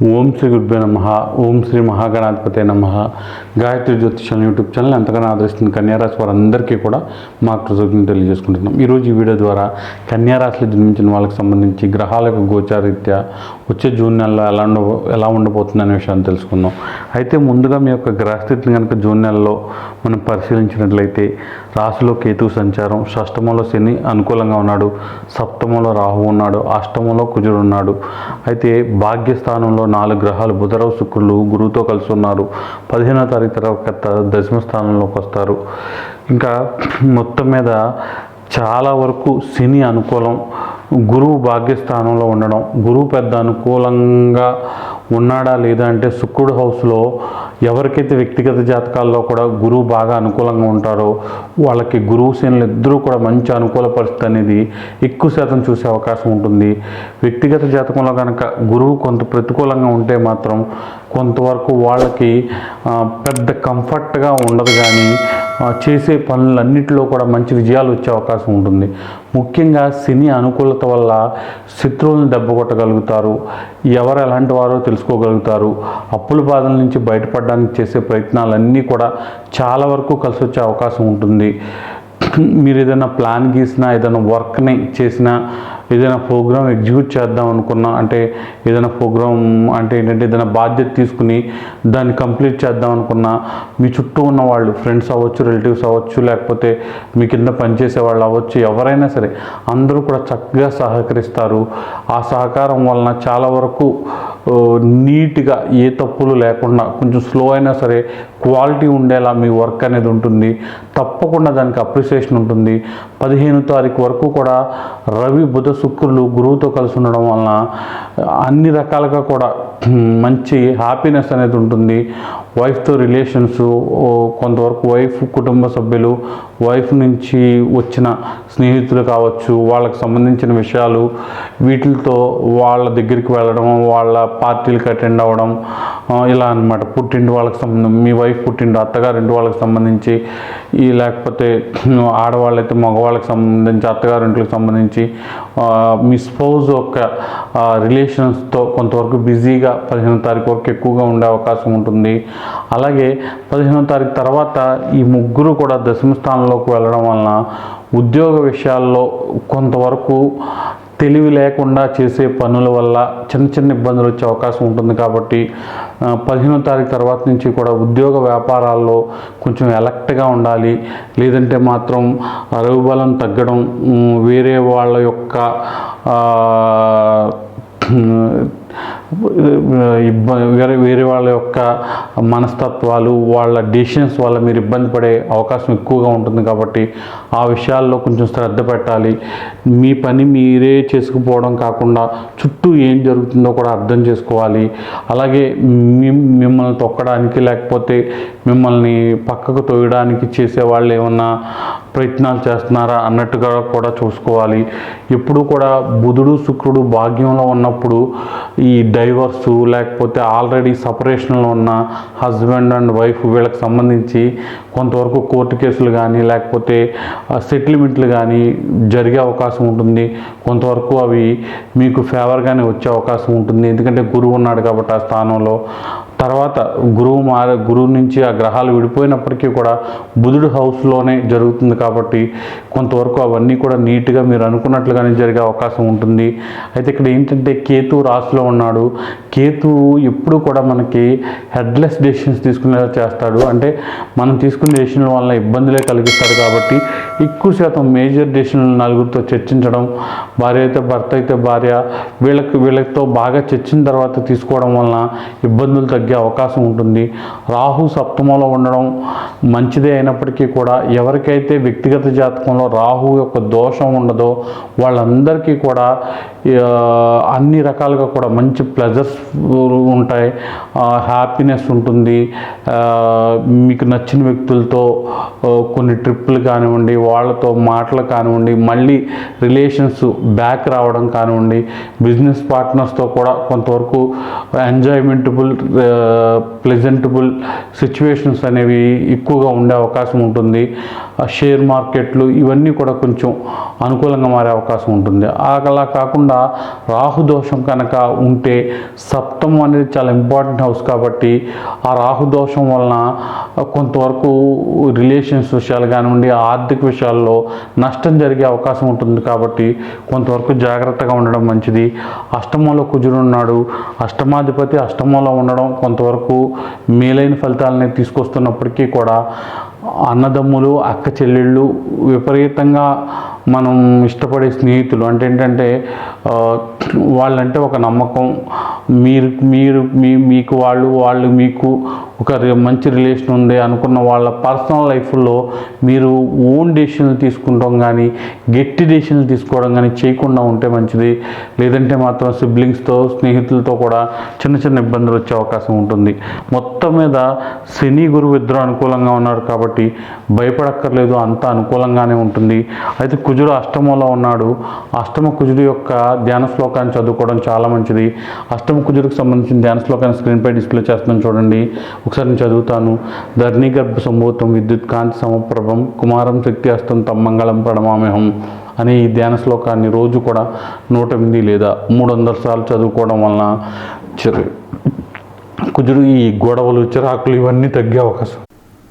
ఓం శ్రీ గురుభ్యో నమ ఓం శ్రీ మహాగణాధిపతి నమ. గాయత్రి జ్యోతిషం యూట్యూబ్ ఛానల్ ఎంతగానో ఆదరిస్తుంది కన్యారాశి వారందరికీ కూడా మా కృతజ్ఞతలు తెలియజేసుకుంటున్నాం. ఈరోజు ఈ వీడియో ద్వారా కన్యారాశిలో జన్మించిన వాళ్ళకి సంబంధించి గ్రహాల యొక్క గోచారీత్యా వచ్చే జూన్ నెలలో ఎలా ఉండ ఎలా ఉండబోతుంది అనే విషయాన్ని తెలుసుకుందాం. అయితే ముందుగా మీ యొక్క గ్రహస్థితిని కనుక జూన్ నెలలో మనం పరిశీలించినట్లయితే రాశిలో కేతు సంచారం షష్టమంలో శని అనుకూలంగా ఉన్నాడు సప్తమంలో రాహు ఉన్నాడు అష్టమంలో కుజుడు ఉన్నాడు. అయితే భాగ్యస్థానంలో నాలుగు గ్రహాలు బుధరావు శుక్రులు గురువుతో కలిసి ఉన్నారు. పదిహేనో తారీఖు తర్వాత దశమ స్థానంలోకి వస్తారు. ఇంకా మొత్తం మీద చాలా వరకు శని అనుకూలం. గురువు భాగ్యస్థానంలో ఉండడం. గురువు పెద్ద అనుకూలంగా ఉన్నాడా లేదా అంటే శుక్రుడు హౌస్లో ఎవరికైతే వ్యక్తిగత జాతకాల్లో కూడా గురువు బాగా అనుకూలంగా ఉంటారో వాళ్ళకి గురువు సేనలు ఇద్దరూ కూడా మంచి అనుకూల పరిస్థితి అనేది ఎక్కువ శాతం చూసే అవకాశం ఉంటుంది. వ్యక్తిగత జాతకంలో కనుక గురువు కొంత ప్రతికూలంగా ఉంటే మాత్రం కొంతవరకు వాళ్ళకి పెద్ద కంఫర్ట్గా ఉండదు కానీ చేసే పనులన్నిటిలో కూడా మంచి విజయాలు వచ్చే అవకాశం ఉంటుంది. ముఖ్యంగా శని అనుకూలత వల్ల శత్రువులను దెబ్బ కొట్టగలుగుతారు. ఎవరు ఎలాంటి వారో తెలుసుకోగలుగుతారు. అప్పుల బాధల నుంచి బయటపడడానికి చేసే ప్రయత్నాలన్నీ కూడా చాలా వరకు కలిసి వచ్చే అవకాశం ఉంటుంది. మీరు ఏదైనా ప్లాన్ గీసినా ఏదైనా వర్క్ని చేసినా ఏదైనా ప్రోగ్రామ్ ఎగ్జిక్యూట్ చేద్దాం అనుకున్నా అంటే ఏదైనా ప్రోగ్రామ్ అంటే ఏంటంటే ఏదైనా బాధ్యత తీసుకుని దాన్ని కంప్లీట్ చేద్దాం అనుకున్నా మీ చుట్టూ ఉన్న వాళ్ళు ఫ్రెండ్స్ అవ్వచ్చు రిలేటివ్స్ అవ్వచ్చు లేకపోతే మీ కింద పనిచేసే వాళ్ళు అవ్వచ్చు ఎవరైనా సరే అందరూ కూడా చక్కగా సహకరిస్తారు. ఆ సహకారం వలన చాలా వరకు నీట్గా ఏ తప్పులు లేకుండా కొంచెం స్లో అయినా సరే క్వాలిటీ ఉండేలా మీ వర్క్ అనేది ఉంటుంది. తప్పకుండా దానికి అప్రిసియేషన్ ఉంటుంది. పదిహేను తారీఖు వరకు కూడా రవి బుధ శుక్రులు గురువుతో కలిసి ఉండడం వలన అన్ని రకాలుగా కూడా మంచి హ్యాపీనెస్ అనేది ఉంటుంది. వైఫ్తో రిలేషన్స్ కొంతవరకు వైఫ్ కుటుంబ సభ్యులు వైఫ్ నుంచి వచ్చిన స్నేహితులు కావచ్చు వాళ్ళకి సంబంధించిన విషయాలు వీటితో వాళ్ళ దగ్గరికి వెళ్ళడం వాళ్ళ పార్టీలకు అటెండ్ అవ్వడం ఇలా అన్నమాట. పుట్టింటి వాళ్ళకి సంబంధం మీ వైఫ్ పుట్టింటి అత్తగారింటి వాళ్ళకి సంబంధించి ఈ లేకపోతే ఆడవాళ్ళైతే మగవాళ్ళకి సంబంధించి అత్తగారింటికి సంబంధించి మీ స్పౌజ్ యొక్క రిలేషన్స్తో కొంతవరకు బిజీగా పదిహేను తారీఖు వరకు ఎక్కువగా ఉండే అవకాశం ఉంటుంది. అలాగే పదిహేనో తారీఖు తర్వాత ఈ ముగ్గురు కూడా దశమ స్థానంలోకి వెళ్ళడం వలన ఉద్యోగ విషయాల్లో కొంతవరకు తెలివి లేకుండా చేసే పనుల వల్ల చిన్న చిన్న ఇబ్బందులు వచ్చే అవకాశం ఉంటుంది కాబట్టి పదిహేనో తారీఖు తర్వాత నుంచి కూడా ఉద్యోగ వ్యాపారాల్లో కొంచెం ఎలక్ట్గా ఉండాలి. లేదంటే మాత్రం రవిబలం తగ్గడం వేరే వాళ్ళ యొక్క వేరే వేరే వాళ్ళ యొక్క మనస్తత్వాలు వాళ్ళ డిసిషన్స్ వల్ల మీరు ఇబ్బంది పడే అవకాశం ఎక్కువగా ఉంటుంది కాబట్టి ఆ విషయాల్లో కొంచెం శ్రద్ధ పెట్టాలి. మీ పని మీరే చేసుకుపోవడం కాకుండా చుట్టూ ఏం జరుగుతుందో కూడా అర్థం చేసుకోవాలి. అలాగే మిమ్మల్ని తొక్కడానికి లేకపోతే మిమ్మల్ని పక్కకు తోయడానికి చేసే వాళ్ళు ఏమన్నా ప్రయత్నాలు చేస్తున్నారా అన్నట్టుగా కూడా చూసుకోవాలి. ఎప్పుడు కూడా బుధుడు శుక్రుడు భాగ్యంలో ఉన్నప్పుడు ఈ డైవర్స్ లేకపోతే ఆల్రెడీ సపరేషన్లో ఉన్న హస్బెండ్ అండ్ వైఫ్ వీళ్ళకి సంబంధించి కొంతవరకు కోర్టు కేసులు కానీ లేకపోతే సెటిల్మెంట్లు కానీ జరిగే అవకాశం ఉంటుంది. కొంతవరకు అవి మీకు ఫేవర్గానే వచ్చే అవకాశం ఉంటుంది. ఎందుకంటే గురువు ఉన్నాడు కాబట్టి ఆ స్థానంలో. తర్వాత గురువు మార గురువు నుంచి ఆ గ్రహాలు విడిపోయినప్పటికీ కూడా బుధుడు హౌస్లోనే జరుగుతుంది కాబట్టి కొంతవరకు అవన్నీ కూడా నీట్గా మీరు అనుకున్నట్లుగానే జరిగే అవకాశం ఉంటుంది. అయితే ఇక్కడ ఏంటంటే కేతు రాశిలో ఉన్నాడు. కేతు ఎప్పుడు కూడా మనకి హెడ్లెస్ డెసిషన్స్ తీసుకునేలా చేస్తాడు. అంటే మనం తీసుకునే డెసిషన్ల వల్ల ఇబ్బందులే కలిగిస్తాడు కాబట్టి ఎక్కువ శాతం మేజర్ డెసిషన్లు నలుగురితో చర్చించడం భార్య అయితే భర్త అయితే భార్య వీళ్ళకి వీళ్ళతో బాగా చర్చిన తర్వాత తీసుకోవడం వలన ఇబ్బందులు తగ్గే అవకాశం ఉంటుంది. రాహు సప్తమంలో ఉండడం మంచిదే అయినప్పటికీ కూడా ఎవరికైతే వ్యక్తిగత జాతకంలో రాహు యొక్క దోషం ఉండదో వాళ్ళందరికీ కూడా అన్ని రకాలుగా కూడా మంచి ప్లెజర్స్ ఉంటాయి. హ్యాపీనెస్ ఉంటుంది. మీకు నచ్చిన వ్యక్తులతో కొన్ని ట్రిప్పులు కానివ్వండి వాళ్ళతో మాటలు కానివ్వండి మళ్ళీ రిలేషన్స్ బ్యాక్ రావడం కానివ్వండి బిజినెస్ పార్ట్నర్స్తో కూడా కొంతవరకు ఎంజాయ్మెంటబుల్ ప్లెజెంటబుల్ సిచ్యువేషన్స్ అనేవి ఎక్కువగా ఉండే అవకాశం ఉంటుంది. షేర్ మార్కెట్లు ఇవన్నీ కూడా కొంచెం అనుకూలంగా మారే అవకాశం ఉంటుంది. అలా కాకుండా రాహుదోషం కనుక ఉంటే సప్తం అనేది చాలా ఇంపార్టెంట్ హౌస్ కాబట్టి ఆ రాహుదోషం వలన కొంతవరకు రిలేషన్స్ విషయాలు కానివ్వండి ఆర్థిక విషయాల్లో నష్టం జరిగే అవకాశం ఉంటుంది కాబట్టి కొంతవరకు జాగ్రత్తగా ఉండడం మంచిది. అష్టమంలో కుజుడున్నాడు అష్టమాధిపతి అష్టమంలో ఉండడం కొంతవరకు మేలైన ఫలితాలని తీసుకొస్తున్నప్పటికీ కూడా అన్నదమ్ములు అక్క చెల్లెళ్ళు విపరీతంగా మనం ఇష్టపడే స్నేహితులు అంటే ఏంటంటే వాళ్ళంటే ఒక నమ్మకం. మీరు మీరు మీ మీకు వాళ్ళు వాళ్ళు మీకు ఒక మంచి రిలేషన్ ఉంది అనుకున్న వాళ్ళ పర్సనల్ లైఫ్లో మీరు ఓన్ డెసిషన్లు తీసుకుంటాం కానీ గట్టి డెసిషన్లు తీసుకోవడం కానీ చేయకుండా ఉంటే మంచిది. లేదంటే మాత్రం సిబ్లింగ్స్తో స్నేహితులతో కూడా చిన్న చిన్న ఇబ్బందులు వచ్చే అవకాశం ఉంటుంది. మొత్తం మీద శని గురువు ఇద్దరు అనుకూలంగా ఉన్నారు కాబట్టి భయపడక్కర్లేదు అంత అనుకూలంగానే ఉంటుంది. అయితే కుజుడు అష్టమంలో ఉన్నాడు. అష్టమ కుజుడు యొక్క ధ్యాన శ్లోకాన్ని చదువుకోవడం చాలా మంచిది. అష్టమ కుజుడికి సంబంధించిన ధ్యాన శ్లోకాన్ని స్క్రీన్పై డిస్ప్లే చేస్తున్నాను చూడండి. ఒకసారి నేను చదువుతాను. ధర్ణి గర్భ సంభూతం విద్యుత్ కాంతి సమప్రభం కుమారం శక్తి హస్తం తమ్మంగళం ప్రణమామేహం అనే ఈ ధ్యాన శ్లోకాన్ని రోజు కూడా నూట ఎనిమిది లేదా మూడు వందల సార్లు చదువుకోవడం వలన చిరు కుజుడు ఈ గొడవలు చిరాకులు ఇవన్నీ తగ్గే అవకాశం.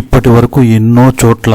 ఇప్పటి వరకు ఎన్నో చోట్ల